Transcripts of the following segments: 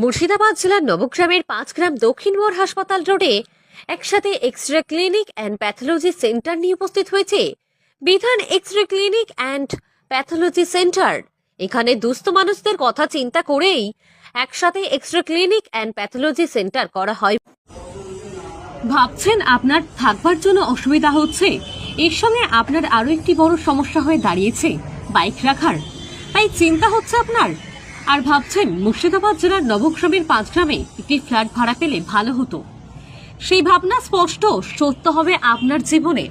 মুর্শিদাবাদ জেলার নবগ্রামের পাঁচ গ্রাম দক্ষিণ মোড় হাসপাতাল রোডে একসাথে X ray clinic and pathology centre নিয়ে উপস্থিত হয়েছে। বিধান X ray clinic and pathology centre. এখানে দুস্থ মানুষদের কথা চিন্তা করেই একসাথে X ray clinic and pathology centre করা হয়। ভাবছেন আপনার থাকবার জন্য অসুবিধা হচ্ছে? এর সঙ্গে আপনার আরও একটি বড় সমস্যা হয়ে দাঁড়িয়েছে, বাইক রাখার। তাই চিন্তা হচ্ছে আপনার? আর ভাবছেন মুর্শিদাবাদ জেলার নবগ্রামের পাঁচ গ্রামে একটি ফ্ল্যাট ভাড়া পেলে ভালো হতো। সেই ভাবনা স্পষ্ট, সত্য হবে আপনার জীবনে।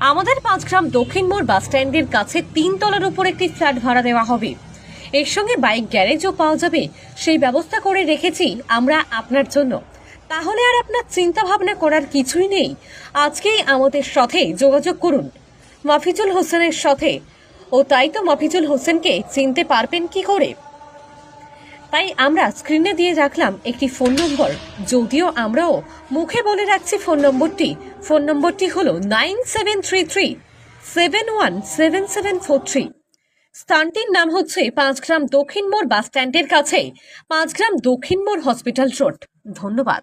আমাদের পাঁচগ্রাম দক্ষিণ মোড় বাস স্ট্যান্ডের কাছে তিন তলার উপর একটি ফ্ল্যাট ভাড়া দেওয়া হবে। এর সঙ্গে বাইক গ্যারেজও পাওয়া যাবে। সেই ব্যবস্থা করে রেখেছি আমরা আপনার জন্য। তাহলে আর আপনার চিন্তা ভাবনা করার কিছুই নেই। আজকেই আমাদের সাথে যোগাযোগ করুন। মাফিজুল হোসেনের সাথে। ও তাই তো মাফিজুল হোসেনকে চিনতে পারবেন কি করে? তাই আমরা স্ক্রিনে দিয়ে রাখলাম একটি ফোন নম্বর যদিও আমরাও মুখে বলে রাখছি ফোন নম্বরটি ফোন নম্বরটি হলো nine seven three three seven one seven seven four three স্থানটির নাম হচ্ছে পাঁচগ্রাম দক্ষিণ মোড় বাস স্ট্যান্ডের কাছে, পাঁচগ্রাম দক্ষিণ মোড় হসপিটাল রোড ধন্যবাদ।